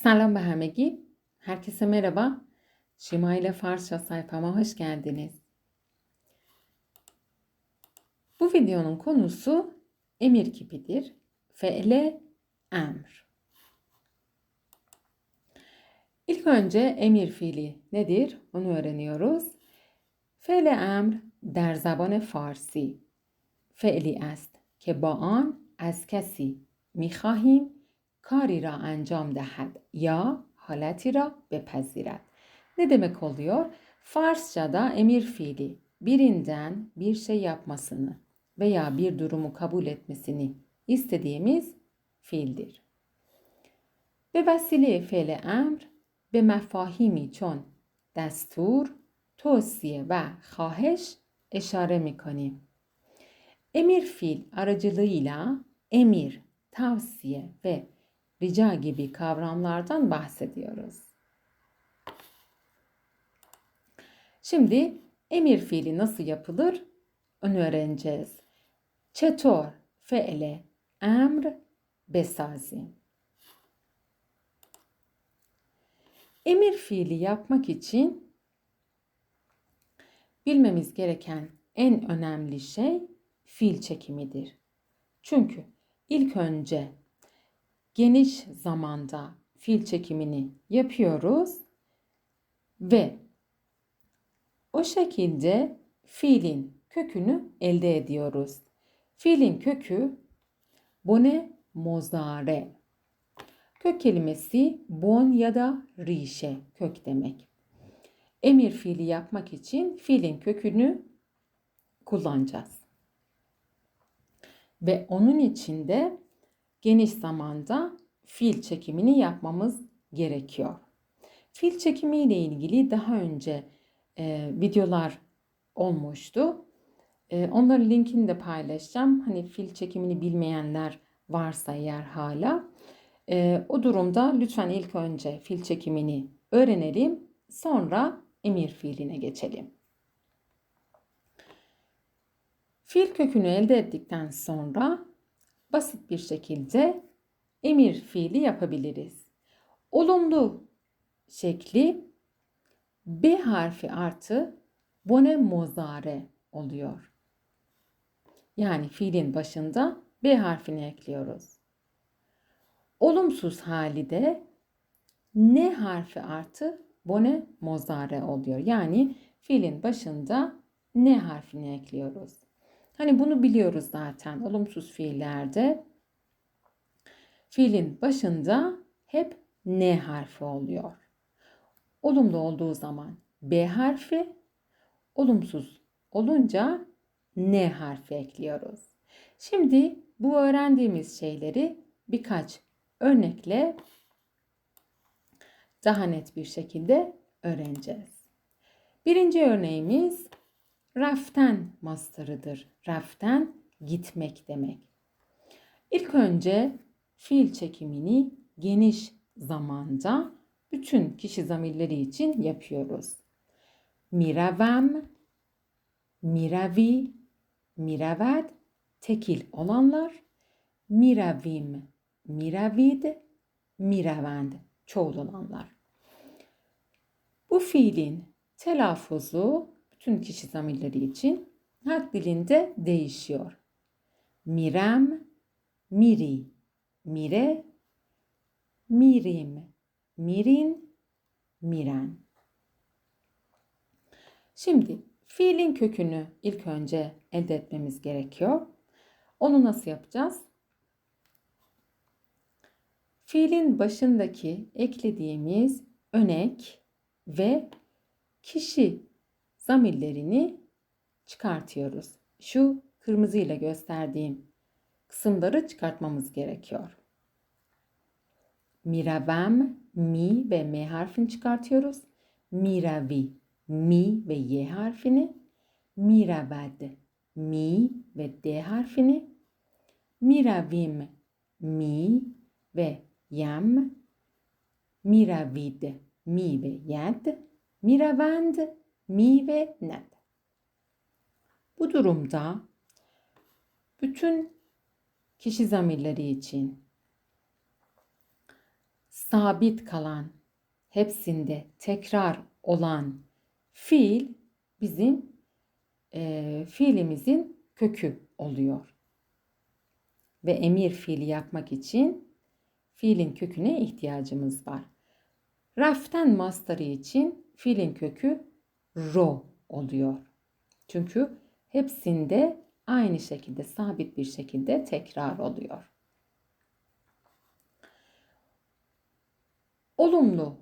سلام به همه‌گی، هرکس مرحبا، شما شیمایل فارس از سایفه ما خوش‌گذریدید. گردینیز بو ویدیونون کنوسو امیر امرکیپی است. اول از همه، امرکیپی چیست؟ این یکی از امرکیپی‌هایی است که در زبان فارسی. فعلی است که با آن از کسی می‌خواهیم. کاری را انجام دهد یا حالتی را بپذیرد. Ne demek oluyor? Farsçada emir fiili birinden bir şey yapmasını veya bir durumu kabul etmesini istediğimiz fiildir. به وسیله فعل امر به مفاهیمی چون دستور، توصیه و خواهش اشاره میکنیم. Emir fiil aracılığıyla emir, tavsiye ve rica gibi kavramlardan bahsediyoruz. Şimdi emir fiili nasıl yapılır onu öğreneceğiz. Çetor fe'le emr besazi. Emir fiili yapmak için bilmemiz gereken en önemli şey fiil çekimidir. Çünkü ilk önce geniş zamanda fiil çekimini yapıyoruz ve o şekilde fiilin kökünü elde ediyoruz. Fiilin kökü bone mozare. Kök kelimesi bon ya da rişe kök demek. Emir fiili yapmak için fiilin kökünü kullanacağız. Ve onun içinde geniş zamanda fil çekimini yapmamız gerekiyor. Fil çekimi ile ilgili daha önce e, videolar olmuştu. E, onların linkini de paylaşacağım. Hani fil çekimini bilmeyenler varsa eğer hala. E, o durumda lütfen ilk önce fil çekimini öğrenelim. Sonra emir fiiline geçelim. Fil kökünü elde ettikten sonra basit bir şekilde emir fiili yapabiliriz. Olumlu şekli B harfi artı bone mozare oluyor. Yani fiilin başında B harfini ekliyoruz. Olumsuz hali de N harfi artı bone mozare oluyor. Yani fiilin başında N harfini ekliyoruz. Hani bunu biliyoruz zaten olumsuz fiillerde fiilin başında hep N harfi oluyor. Olumlu olduğu zaman B harfi, olumsuz olunca N harfi ekliyoruz. Şimdi bu öğrendiğimiz şeyleri birkaç örnekle daha net bir şekilde öğreneceğiz. Birinci örneğimiz raften mastarıdır. Raften gitmek demek. İlk önce fiil çekimini geniş zamanda bütün kişi zamirleri için yapıyoruz. Miravem, miravi, miravet tekil olanlar, miravim, miravid, miravend çoğul olanlar. Bu fiilin telaffuzu bütün kişi zamirleri için halk dilinde değişiyor. Mirem, miri, mire, mirim, mirin, miren. Şimdi fiilin kökünü ilk önce elde etmemiz gerekiyor. Onu nasıl yapacağız? Fiilin başındaki eklediğimiz önek ve kişi zamirlerini çıkartıyoruz. Şu kırmızı ile gösterdiğim kısımları çıkartmamız gerekiyor. Miravem, mi ve m harfini çıkartıyoruz. Miravi, mi ve y harfini. Miravad, mi ve d harfini. Miravim, mi ve yem. Miravid, mi ve yed. Miravend, mi ve ned. Bu durumda bütün kişi zamirleri için sabit kalan, hepsinde tekrar olan fiil bizim e, fiilimizin kökü oluyor. Ve emir fiili yapmak için fiilin köküne ihtiyacımız var. Raften mastarı için fiilin kökü ro oluyor. Çünkü hepsinde aynı şekilde sabit bir şekilde tekrar oluyor. Olumlu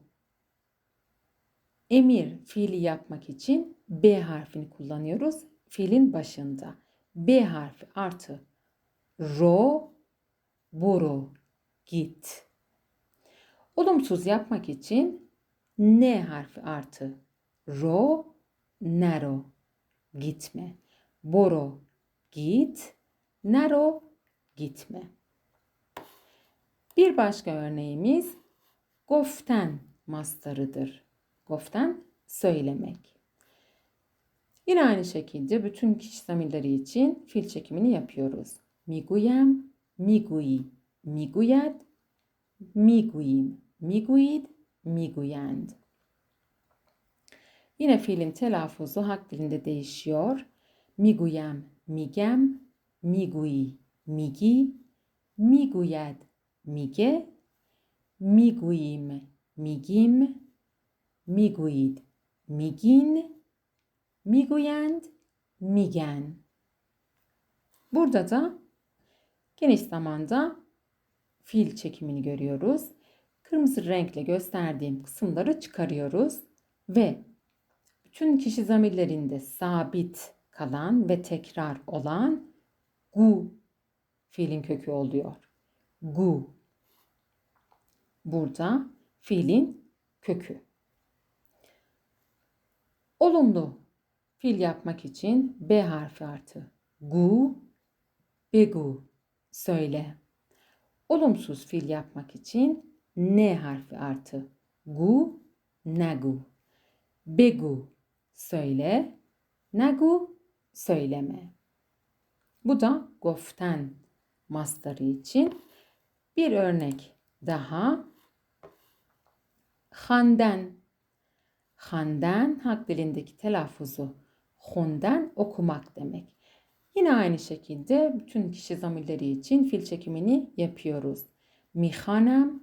emir fiili yapmak için B harfini kullanıyoruz. Fiilin başında. B harfi artı ro, boru, git. Olumsuz yapmak için N harfi artı ro, nero, gitme. Boro, git. Nero, gitme. Bir başka örneğimiz goften mastarıdır. Goften söylemek. Yine aynı şekilde bütün kişi zamirleri için fil çekimini yapıyoruz. Miguyem, miguyi, miguyed, miguyim, miguyid, miguyend. Yine fiilin telaffuzu hak dilinde değişiyor. Miguyem, migem, miguyi, migi, miguyed, mige, miguyim, migim, miguid, migin, miguyend, migen. Burada da geniş zamanda fiil çekimini görüyoruz. Kırmızı renkle gösterdiğim kısımları çıkarıyoruz ve bütün kişi zamirlerinde sabit kalan ve tekrar olan gu fiilin kökü oluyor. Gu. Burada fiilin kökü. Olumlu fiil yapmak için B harfi artı gu, begu söyle. Olumsuz fiil yapmak için N harfi artı gu, nagu. Begu söyle, nagu söyleme. Bu da goften mastarı için bir örnek daha. Handen. Handen hak dilindeki telaffuzu hunden okumak demek. Yine aynı şekilde bütün kişi zamirleri için fil çekimini yapıyoruz. Mihanem,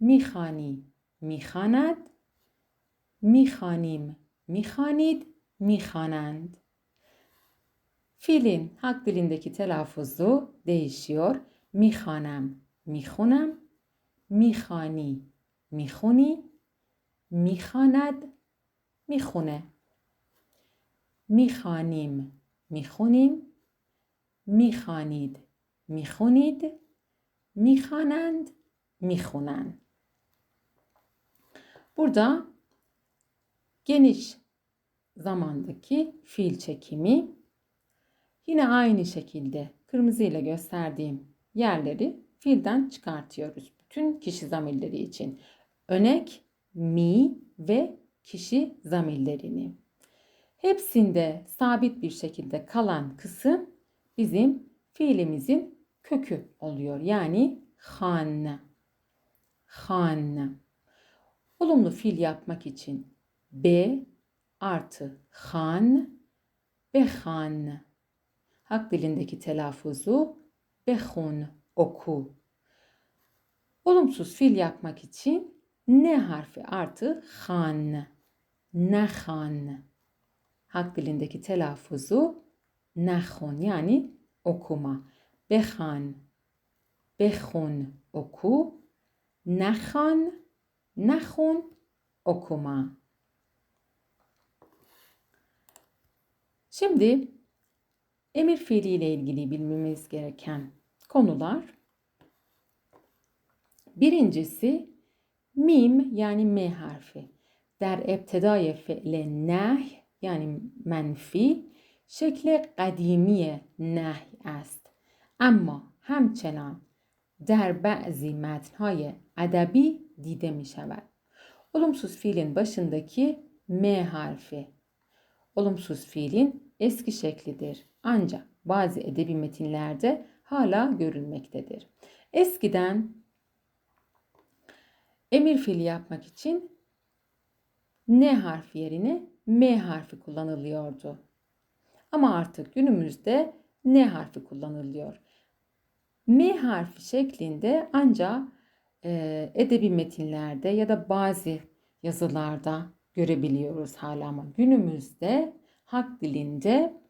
mihani, mihanad, mihanim, می‌خوانید می‌خوانند. فیلین حق دلینده تلفظو تلافظو دیشیور می‌خوانم می‌خونم. می‌خوانی می‌خونی. می‌خواند می‌خونه. می‌خوانیم می‌خونیم. می‌خوانید می‌خونید. می‌خوانند می‌خونند بردا گنیش. Zamandaki fiil çekimi yine aynı şekilde kırmızı ile gösterdiğim yerleri fiilden çıkartıyoruz. Bütün kişi zamirleri için. Önek, mi ve kişi zamirlerini. Hepsinde sabit bir şekilde kalan kısım bizim fiilimizin kökü oluyor. Yani han. Han. Olumlu fiil yapmak için B artı han behan. Hak dilindeki telaffuzu behun oku. Olumsuz fiil yapmak için ne harfi artı han. Nehan. Hak dilindeki telaffuzu nehon yani okuma. Behan. Behun oku. Nehan. Nehon okuma. Şimdi emir fiili ile ilgili bilmemiz gereken konular. Birincisi mim yani m harfi. Der ابتدای فعل نه yani menfi شکل قدیمی نهی است اما همچنان در بعضی متنهای ادبی دیده می شود. Olumsuz fiilin başındaki M harfi olumsuz fiilin eski şeklidir. Ancak bazı edebi metinlerde hala görülmektedir. Eskiden Emir fiili yapmak için N harfi yerine M harfi kullanılıyordu. Ama artık günümüzde N harfi kullanılıyor. M harfi şeklinde ancak edebi metinlerde ya da bazı yazılarda görebiliyoruz hala ama günümüzde halk dilinde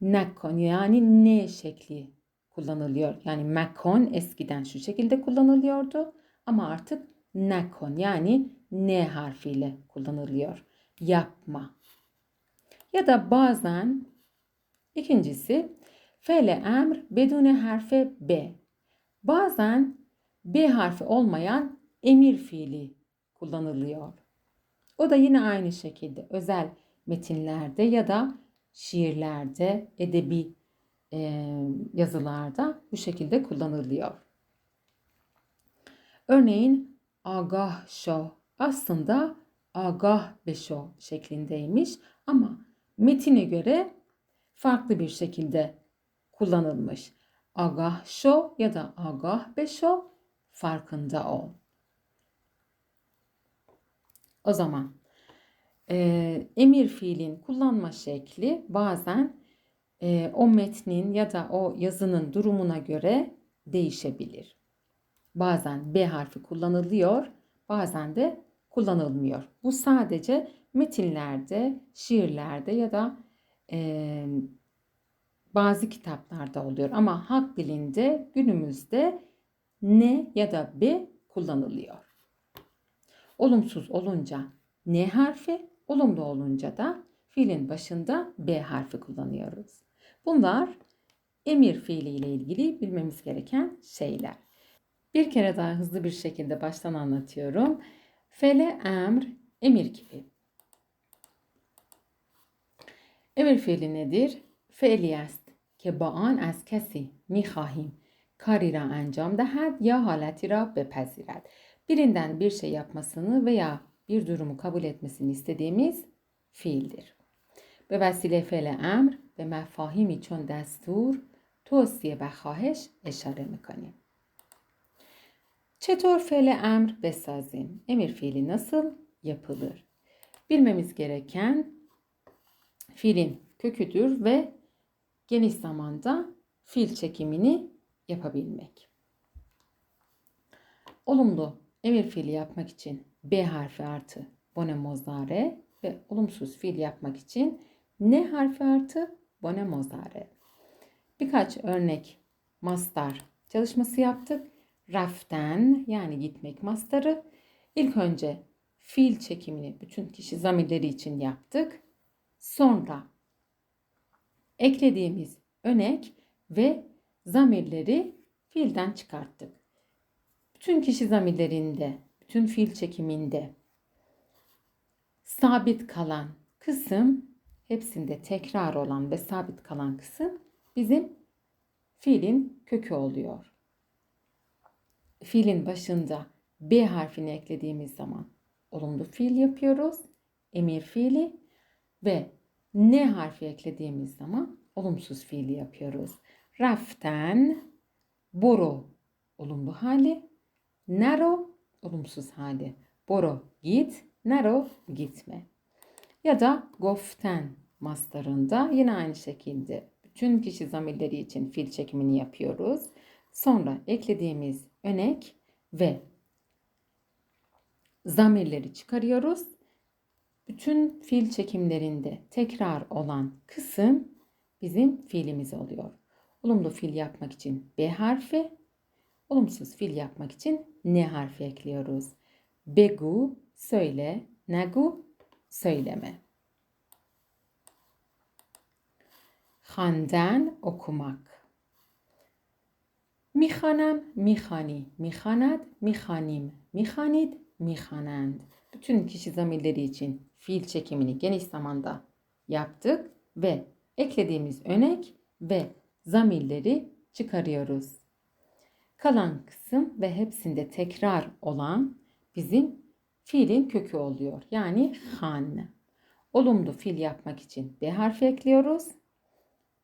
nakon yani ne şekli kullanılıyor. Yani makon eskiden şu şekilde kullanılıyordu ama artık nakon yani ne harfiyle kullanılıyor. Yapma. Ya da bazen ikincisi fele emr bedune harfe b. Bazen b harfi olmayan emir fiili kullanılıyor. O da yine aynı şekilde özel metinlerde ya da şiirlerde, edebi e, yazılarda bu şekilde kullanılıyor. Örneğin agah şo aslında agah beşo şeklindeymiş ama metine göre farklı bir şekilde kullanılmış. Agah şo ya da agah beşo farkında ol. O zaman e, emir fiilin kullanma şekli bazen e, o metnin ya da o yazının durumuna göre değişebilir. Bazen B harfi kullanılıyor, bazen de kullanılmıyor. Bu sadece metinlerde, şiirlerde ya da e, bazı kitaplarda oluyor. Ama halk dilinde günümüzde ne ya da B kullanılıyor. Olumsuz olunca ne harfi, olumlu olunca da fiilin başında B harfi kullanıyoruz. Bunlar emir fiili ile ilgili bilmemiz gereken şeyler. Bir kere daha hızlı bir şekilde baştan anlatıyorum. Fele emr emir gibi. Emir fiili nedir? Fe'li است که با آن از کسی میخواهیم کاری را انجام دهد یا حالتی را بپذیرد. Birinden bir şey yapmasını veya bir durumu kabul etmesini istediğimiz fiildir. به وسیله فعل امر به مفاهیمی چون دستور، توصیه و خواهش اشاره میکنیم. Çetor فعل emr besazim. Emir fiili nasıl yapılır? Bilmemiz gereken fiilin köküdür ve geniş zamanda fiil çekimini yapabilmek. Olumlu emir fiili yapmak için B harfi artı bone mozare ve olumsuz fiil yapmak için ne harfi artı bone mozare. Birkaç örnek mastar çalışması yaptık. Raften yani gitmek mastarı. İlk önce fiil çekimini bütün kişi zamirleri için yaptık. Sonra eklediğimiz önek ve zamirleri fiilden çıkarttık. Bütün kişi zamirlerinde, bütün fiil çekiminde sabit kalan kısım hepsinde tekrar olan ve sabit kalan kısım bizim fiilin kökü oluyor. Fiilin başında B harfini eklediğimiz zaman olumlu fiil yapıyoruz. Emir fiili ve N harfi eklediğimiz zaman olumsuz fiili yapıyoruz. Raften, boro olumlu hali, nero olumsuz hali. Boro git, nero gitme. Ya da goften mastarında yine aynı şekilde bütün kişi zamirleri için fil çekimini yapıyoruz. Sonra eklediğimiz önek ve zamirleri çıkarıyoruz. Bütün fiil çekimlerinde tekrar olan kısım bizim fiilimiz oluyor. Olumlu fiil yapmak için B harfi, olumsuz fiil yapmak için N harfi ekliyoruz. Begu söyle, nagu söyleme. خواندن okumak میخوانم میخوانی میخواند میخوانیم میخوانید میخوانند bütün kişi zamirleri için fiil çekimini geniş zamanda yaptık ve eklediğimiz önek ve zamirleri çıkarıyoruz. Kalan kısım ve hepsinde tekrar olan bizim fiilin kökü oluyor. Yani han. Olumlu fiil yapmak için B harfi ekliyoruz.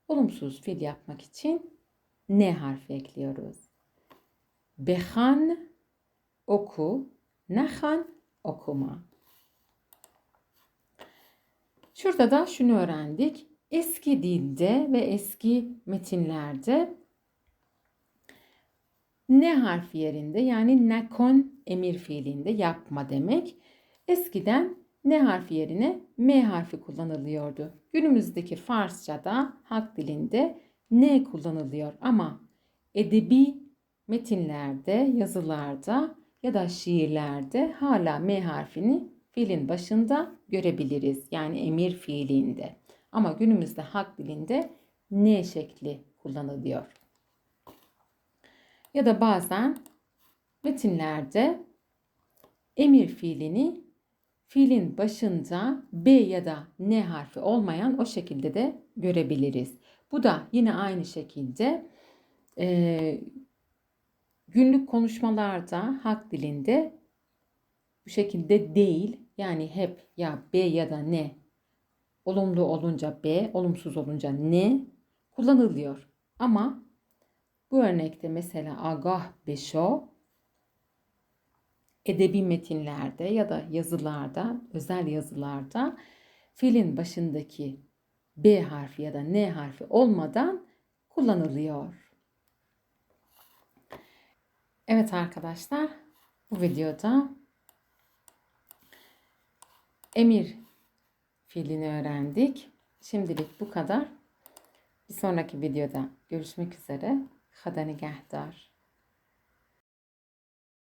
Olumsuz fiil yapmak için N harfi ekliyoruz. Behan oku Nahan okuma. Şurada da şunu öğrendik. Eski dilde ve eski metinlerde ne harfi yerinde yani nakon emir fiilinde yapma demek. Eskiden ne harfi yerine m harfi kullanılıyordu. Günümüzdeki Farsçada halk dilinde ne kullanılıyor ama edebi metinlerde, yazılarda ya da şiirlerde hala m harfini fiilin başında görebiliriz. Yani emir fiilinde. Ama günümüzde halk dilinde ne şekli kullanılıyor. Ya da bazen metinlerde emir fiilini fiilin başında B ya da N harfi olmayan o şekilde de görebiliriz. Bu da yine aynı şekilde e, günlük konuşmalarda halk dilinde bu şekilde değil yani hep ya B ya da N olumlu olunca B, olumsuz olunca N kullanılıyor. Ama bu örnekte mesela agah beşo edebi metinlerde ya da yazılarda, özel yazılarda fiilin başındaki B harfi ya da N harfi olmadan kullanılıyor. Evet arkadaşlar, bu videoda emir fiilini öğrendik. Şimdilik bu kadar. Bir sonraki videoda görüşmek üzere. خدا نگهدار.